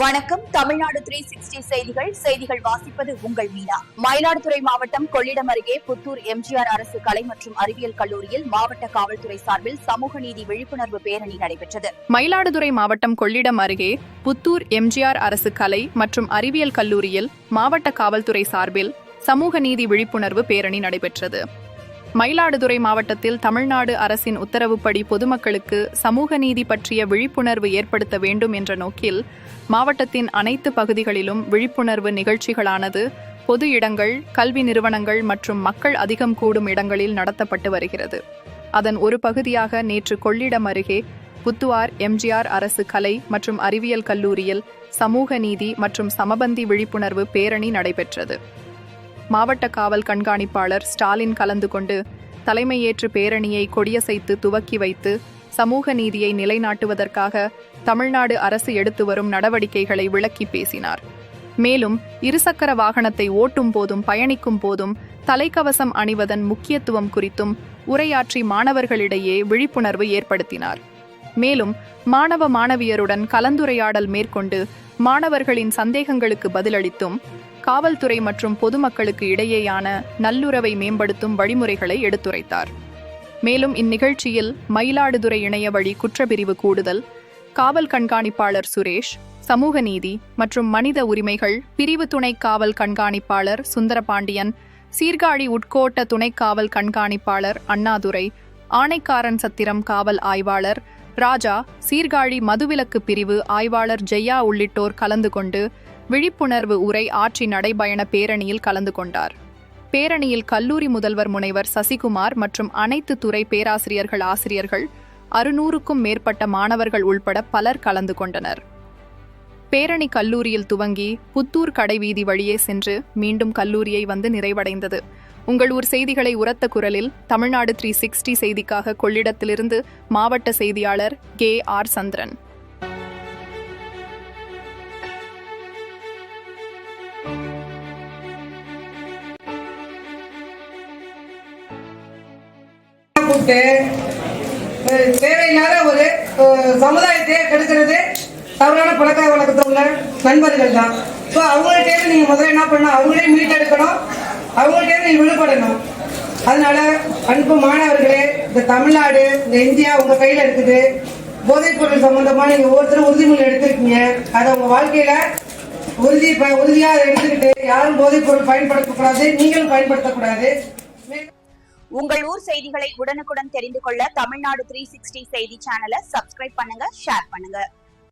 வணக்கம். Tamil Nadu three sixty செய்திகள். செய்திகள் வாசிப்பது உங்கள் மீனா. மயிலாடுதுறை மாவட்டம் கொள்ளிடம் அருகே புத்தூர் எம்ஜிஆர் அரசு கலை மற்றும் அறிவியல் கல்லூரியில் மாவட்ட காவல்துறை சார்பில் சமூக நீதி விழிப்புணர்வு பேரணி நடைபெற்றது. மயிலாடுதுறை மாவட்டம் கொள்ளிடம் அருகே புத்தூர் எம்ஜிஆர் அரசு கலை மற்றும் அறிவியல் கல்லூரியில் மாவட்ட காவல்துறை சார்பில் சமூக நீதி விழிப்புணர்வு பேரணி நடைபெற்றது. மயிலாடுதுறை மாவட்டத்தில் தமிழ்நாடு அரசின் உத்தரவுப்படி பொதுமக்களுக்கு சமூக நீதி பற்றிய விழிப்புணர்வு ஏற்படுத்த வேண்டும் என்ற நோக்கில் மாவட்டத்தின் அனைத்து பகுதிகளிலும் விழிப்புணர்வு நிகழ்ச்சிகளானது பொது இடங்கள் கல்வி நிறுவனங்கள் மற்றும் மக்கள் அதிகம் கூடும் இடங்களில் நடத்தப்பட்டு வருகிறது. அதன் ஒரு பகுதியாக நேற்று கொள்ளிடம் அருகே புத்துவார் எம்ஜிஆர் அரசு கலை மற்றும் அறிவியல் கல்லூரியில் சமூக நீதி மற்றும் சமபந்தி விழிப்புணர்வு பேரணி நடைபெற்றது. மாவட்ட காவல் கண்காணிப்பாளர் ஸ்டாலின் கலந்து கொண்டு தலைமையேற்று பேரணியை கொடியசைத்து துவக்கி வைத்து சமூக நீதியை நிலைநாட்டுவதற்காக தமிழ்நாடு அரசு எடுத்து வரும் நடவடிக்கைகளை விளக்கி பேசினார். மேலும் இருசக்கர வாகனத்தை ஓட்டும் போதும் பயணிக்கும் போதும் தலைக்கவசம் அணிவதன் முக்கியத்துவம் குறித்தும் உரையாற்றி மாணவர்களிடையே விழிப்புணர்வு ஏற்படுத்தினார். மேலும் மாணவ மாணவியருடன் கலந்துரையாடல் மேற்கொண்டு மாணவர்களின் சந்தேகங்களுக்கு பதிலளித்தும் காவல்துறை மற்றும் பொதுமக்களுக்கு இடையேயான நல்லுறவை மேம்படுத்தும் வழிமுறைகளை எடுத்துரைத்தார். மேலும் இந்நிகழ்ச்சியில் மயிலாடுதுறை இணைய வழி குற்றப்பிரிவு கூடுதல் காவல் கண்காணிப்பாளர் சுரேஷ் சமூக நீதி மற்றும் மனித உரிமைகள் பிரிவு துணை காவல் கண்காணிப்பாளர் சுந்தரபாண்டியன் சீர்காழி உட்கோட்ட துணை காவல் கண்காணிப்பாளர் அண்ணாதுரை ஆணைக்காரன் சத்திரம் காவல் ஆய்வாளர் ராஜா சீர்காழி மதுவிலக்கு பிரிவு ஆய்வாளர் ஜெயா உள்ளிட்டோர் கலந்து கொண்டு விழிப்புணர்வு உரை ஆற்றி நடைபயண பேரணியில் கலந்து கொண்டார். பேரணியில் கல்லூரி முதல்வர் முனைவர் சசிகுமார் மற்றும் அனைத்து துறை பேராசிரியர்கள் ஆசிரியர்கள் அறுநூறுக்கும் மேற்பட்ட மாணவர்கள் உள்பட பலர் கலந்து கொண்டனர். பேரணி கல்லூரியில் துவங்கி புத்தூர் கடைவீதி வழியே சென்று மீண்டும் கல்லூரியை வந்து நிறைவடைந்தது. உங்கள் ஊர் செய்திகளை உரத்த குரலில் தமிழ்நாடு த்ரீ சிக்ஸ்டி செய்திக்காக கொள்ளிடத்திலிருந்து மாவட்ட செய்தியாளர் கே ஆர் சந்திரன். தேவையில்லாத ஒரு சமுதாயத்தை கெடுக்கிறது தவறான பழக்க வழக்கத்தில் உள்ள நண்பர்கள் தான். ஸோ அவங்கள்ட்டே நீங்கள் முதல்ல என்ன பண்ணணும்? அவங்களே மீட்டெடுக்கணும். அவங்கள்ட்ட நீங்கள் விடுபடணும். அதனால அன்பு மாணவர்களே இந்த தமிழ்நாடு இந்த இந்தியா உங்க கையில இருக்குது. போதைப் பொருள் சம்பந்தமா நீங்க ஒவ்வொருத்தரும் உறுதிமொழி எடுத்திருக்கீங்க. அதை உங்க வாழ்க்கையில உறுதி ப- உறுதியா எடுத்துக்கிட்டு யாரும் போதைப் பொருள் பயன்படுத்தக்கூடாது நீங்களும் பயன்படுத்தக்கூடாது உங்கள் ஊர் செய்திகளை உடனுக்குடன் தெரிந்து கொள்ள தமிழ்நாடு த்ரீ சிக்ஸ்டி செய்தி சேனலை சப்ஸ்கிரைப் பண்ணுங்க ஷேர் பண்ணுங்க.